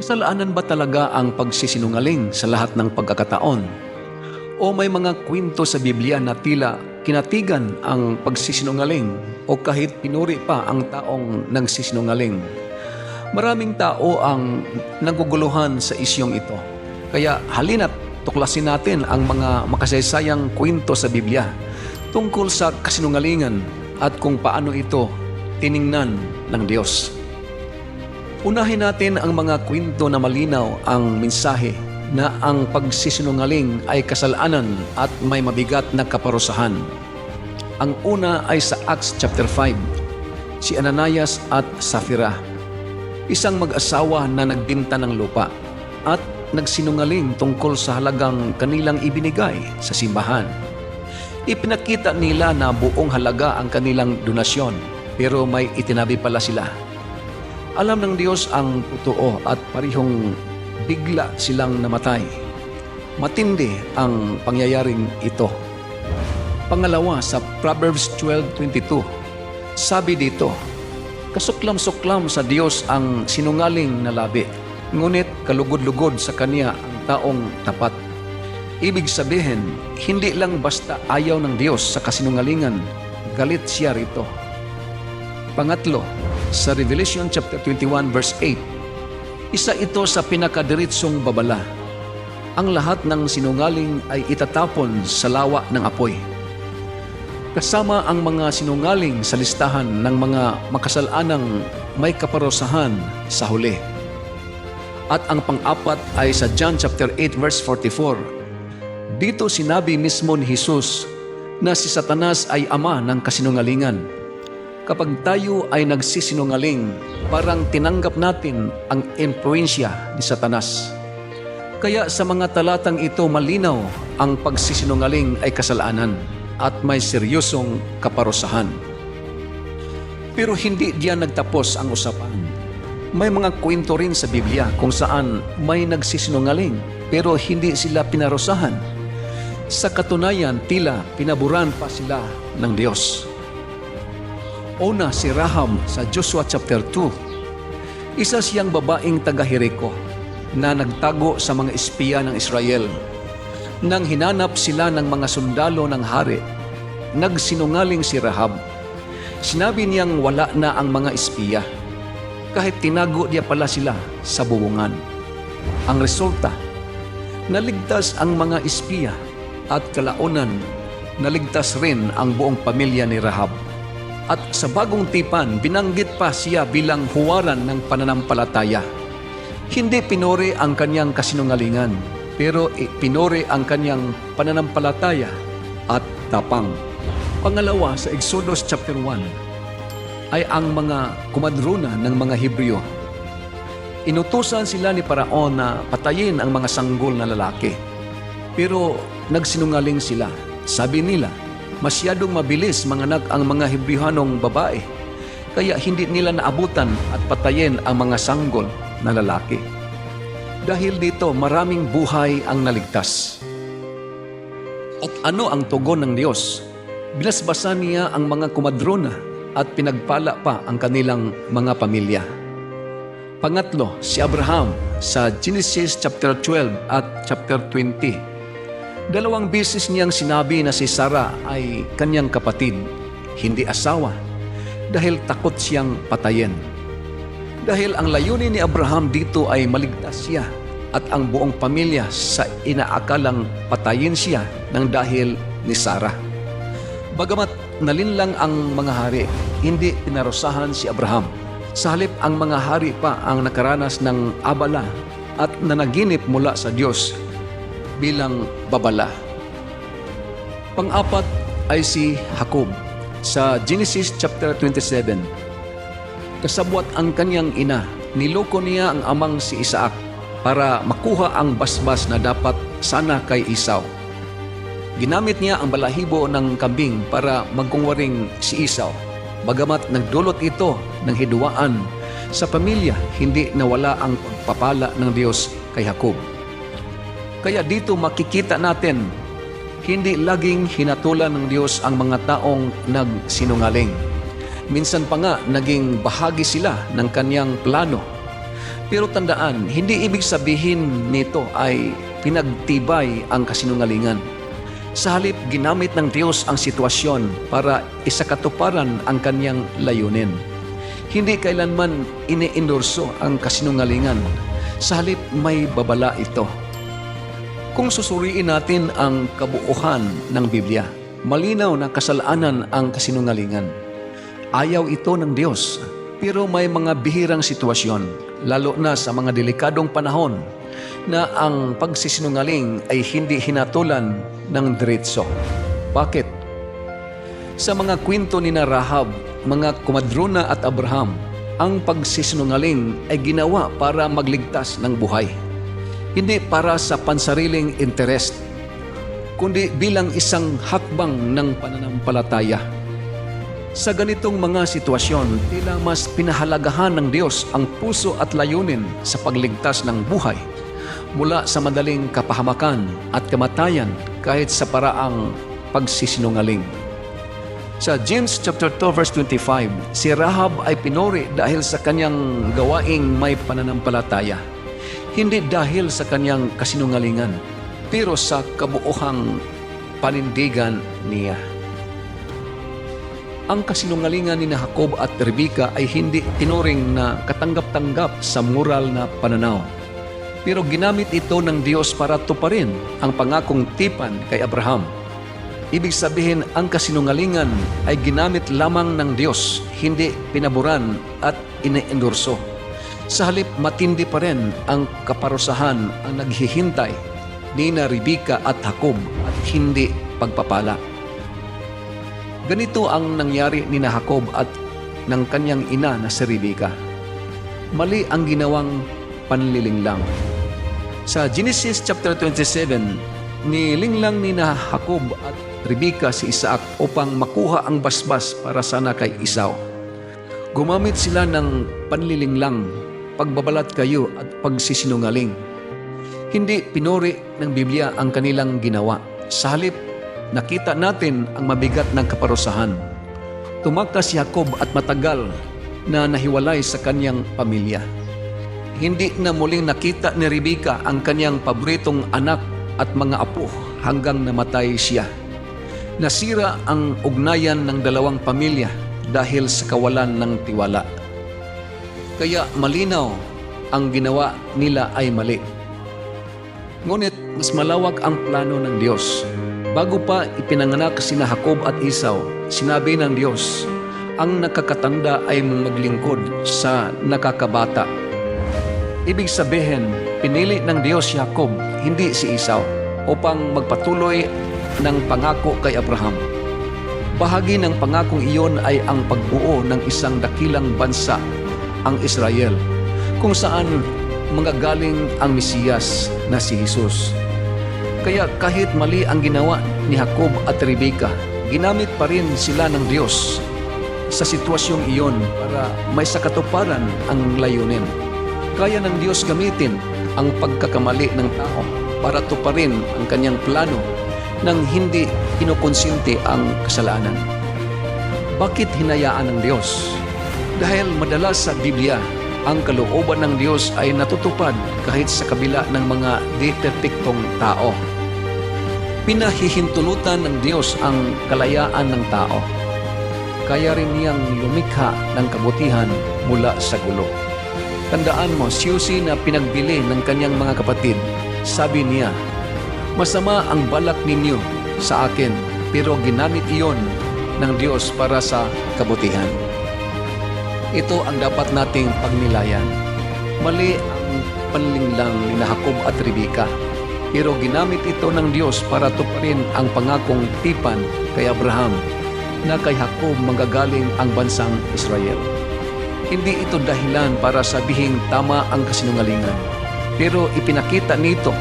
Kasalanan ba talaga ang pagsisinungaling sa lahat ng pagkakataon? O may mga kwento sa Biblia na tila kinatigan ang pagsisinungaling o kahit pinuri pa ang taong nagsisinungaling? Maraming tao ang naguguluhan sa isyong ito. Kaya halina't tuklasin natin ang mga makasaysayang kwento sa Biblia tungkol sa kasinungalingan at kung paano ito tiningnan ng Diyos. Unahin natin ang mga kwento na malinaw ang mensahe na ang pagsisinungaling ay kasalanan at may mabigat na kaparusahan. Ang una ay sa Acts chapter 5, si Ananias at Safira, isang mag-asawa na nagbinta ng lupa at nagsinungaling tungkol sa halagang kanilang ibinigay sa simbahan. Ipinakita nila na buong halaga ang kanilang donasyon pero may itinabi pala sila alam ng Diyos ang totoo at parihong bigla silang namatay. Matindi ang pangyayaring ito. Pangalawa sa Proverbs 12.22, sabi dito, Kasuklam-suklam sa Diyos ang sinungaling na labi, ngunit kalugod-lugod sa Kanya ang taong tapat. Ibig sabihin, hindi lang basta ayaw ng Diyos sa kasinungalingan, galit siya rito. Pangatlo, sa Revelation chapter 21 verse 8, isa ito sa pinakadiritsong babala. Ang lahat ng sinungaling ay itatapon sa lawa ng apoy. Kasama ang mga sinungaling sa listahan ng mga makasalanang may kaparosahan sa huli. At ang pang-apat ay sa John chapter 8 verse 44. Dito sinabi mismo ni Jesus na si Satanas ay ama ng kasinungalingan kapag tayo ay nagsisinungaling, parang tinanggap natin ang impluensya ni Satanas. Kaya sa mga talatang ito malinaw ang pagsisinungaling ay kasalanan at may seryosong kaparusahan. Pero hindi diyan nagtapos ang usapan. May mga kwento rin sa Biblia kung saan may nagsisinungaling pero hindi sila pinarusahan. Sa katunayan, tila pinaburan pa sila ng Diyos. Una si Rahab sa Joshua chapter 2. Isa siyang babaeng taga-Jericho na nagtago sa mga espiya ng Israel. Nang hinanap sila ng mga sundalo ng hari, nagsinungaling si Rahab. Sinabi niyang wala na ang mga espiya. Kahit tinago niya pala sila sa bubungan. Ang resulta, naligtas ang mga espiya at kalaunan, naligtas rin ang buong pamilya ni Rahab. At sa bagong tipan, binanggit pa siya bilang huwaran ng pananampalataya. Hindi pinuri ang kanyang kasinungalingan, pero pinuri ang kanyang pananampalataya at tapang. Pangalawa sa Exodus chapter 1 ay ang mga kumadrona ng mga Hebreo. Inutusan sila ni Paraon na patayin ang mga sanggol na lalaki. Pero nagsinungaling sila. Sabi nila, masyadong mabilis manganak ang mga Hebrehanong babae, kaya hindi nila naabutan at patayin ang mga sanggol na lalaki. Dahil dito, maraming buhay ang naligtas. At ano ang tugon ng Diyos? Binasbasan niya ang mga kumadrona at pinagpala pa ang kanilang mga pamilya. Pangatlo, si Abraham sa Genesis chapter 12 at chapter 20. Dalawang beses niyang sinabi na si Sarah ay kanyang kapatid, hindi asawa, dahil takot siyang patayin. Dahil ang layunin ni Abraham dito ay maligtas siya at ang buong pamilya sa inaakalang patayin siya ng dahil ni Sarah. Bagamat nalinlang ang mga hari, hindi pinarusahan si Abraham. Sa halip ang mga hari pa ang nakaranas ng abala at nanaginip mula sa Diyos bilang babala. Pang-apat ay si Jacob sa Genesis chapter 27. Kasabwat ang kanyang ina, niloko niya ang amang si Isaac para makuha ang basbas na dapat sana kay Isaw. Ginamit niya ang balahibo ng kambing para magkungwaring si Isaw. Bagamat nagdulot ito ng hidwaan sa pamilya, hindi nawala ang pagpapala ng Diyos kay Jacob. Kaya dito makikita natin, hindi laging hinatulan ng Diyos ang mga taong nagsinungaling. Minsan pa nga naging bahagi sila ng kanyang plano. Pero tandaan, hindi ibig sabihin nito ay pinagtibay ang kasinungalingan. Sa halip, ginamit ng Diyos ang sitwasyon para isakatuparan ang kanyang layunin. Hindi kailanman iniendorso ang kasinungalingan. Sa halip, may babala ito. Kung susuriin natin ang kabuuhan ng Biblia, malinaw na kasalanan ang kasinungalingan. Ayaw ito ng Diyos, pero may mga bihirang sitwasyon, lalo na sa mga delikadong panahon, na ang pagsisinungaling ay hindi hinatulan ng diretso. Bakit? Sa mga kwento ni na Rahab, mga kumadrona at Abraham, ang pagsisinungaling ay ginawa para magligtas ng buhay. Hindi para sa pansariling interest, kundi bilang isang hakbang ng pananampalataya. Sa ganitong mga sitwasyon, tila mas pinahalagahan ng Diyos ang puso at layunin sa pagligtas ng buhay mula sa madaling kapahamakan at kamatayan kahit sa paraang pagsisinungaling. Sa James chapter 2 verse 25, si Rahab ay pinuri dahil sa kanyang gawaing may pananampalataya. Hindi dahil sa kanyang kasinungalingan, pero sa kabuuhang panindigan niya. Ang kasinungalingan ni Jacob at Rebecca ay hindi tinuring na katanggap-tanggap sa moral na pananaw. Pero ginamit ito ng Diyos para tuparin ang pangakong tipan kay Abraham. Ibig sabihin, ang kasinungalingan ay ginamit lamang ng Diyos, hindi pinaboran at iniendorso. Sa halip, matindi pa rin ang kaparusahan ang naghihintay ni na Rebecca at Jacob at hindi pagpapala. Ganito ang nangyari ni na Jacob at ng kanyang ina na si Rebecca. Mali ang ginawang panlilinglang. Sa Genesis chapter 27, nilinglang ni na Jacob at Rebecca si Isaac upang makuha ang basbas para sana kay Isaw. Gumamit sila ng panlilinglang, pagbabalat kayo at pagsisinungaling. Hindi pinuri ng Biblia ang kanilang ginawa. Sa halip, nakita natin ang mabigat ng kaparusahan. Tumakas si Jacob at matagal na nahiwalay sa kanyang pamilya. Hindi na muling nakita ni Rebecca ang kanyang paboritong anak at mga apo hanggang namatay siya. Nasira ang ugnayan ng dalawang pamilya dahil sa kawalan ng tiwala. Kaya malinaw ang ginawa nila ay mali. Ngunit mas malawak ang plano ng Diyos. Bago pa ipinanganak sina Jacob at Isaw, sinabi ng Diyos, ang nakakatanda ay maglingkod sa nakakabata. Ibig sabihin, pinili ng Diyos si Jacob, hindi si Isaw, upang magpatuloy ng pangako kay Abraham. Bahagi ng pangakong iyon ay ang pagbuo ng isang dakilang bansa, ang Israel, kung saan manggagaling ang Mesiyas na si Jesus. Kaya kahit mali ang ginawa ni Jacob at Rebecca, ginamit pa rin sila ng Diyos sa sitwasyong iyon para may sakatuparan ang layunin. Kaya ng Diyos gamitin ang pagkakamali ng tao para tuparin ang kanyang plano nang hindi kinukonsinti ang kasalanan. Bakit hinayaan ng Diyos? Dahil madalas sa Biblia, ang kalooban ng Diyos ay natutupad kahit sa kabila ng mga deperpektong tao. Pinahihintulutan ng Diyos ang kalayaan ng tao. Kaya rin niyang lumikha ng kabutihan mula sa gulo. Tandaan mo, siyusi na pinagbili ng kanyang mga kapatid, sabi niya, Masama ang balak ninyo sa akin, pero ginamit iyon ng Diyos para sa kabutihan. Ito ang dapat nating pagnilayan. Mali ang panlinglang ni Jacob at Rebecca, pero ginamit ito ng Diyos para tuparin ang pangakong tipan kay Abraham na kay Jacob magagaling ang bansang Israel. Hindi ito dahilan para sabihing tama ang kasinungalingan, pero ipinakita nito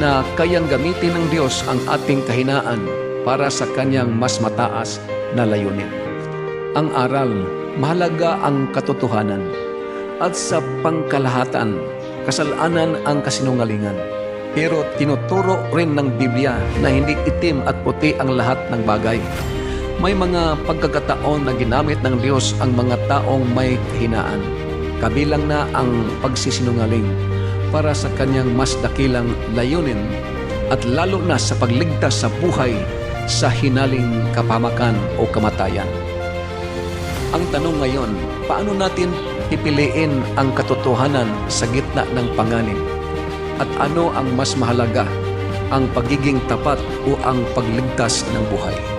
na kayang gamitin ng Diyos ang ating kahinaan para sa kanyang mas mataas na layunin. Ang aral, mahalaga ang katotohanan at sa pangkalahatan, kasalanan ang kasinungalingan. Pero tinuturo rin ng Biblia na hindi itim at puti ang lahat ng bagay. May mga pagkakataon na ginamit ng Diyos ang mga taong may kahinaan. kabilang na ang pagsisinungaling para sa kanyang mas dakilang layunin at lalo na sa pagligtas sa buhay sa hinaling kapamakan o kamatayan. Ang tanong ngayon, paano natin pipiliin ang katotohanan sa gitna ng panganib? At ano ang mas mahalaga, ang pagiging tapat o ang pagligtas ng buhay?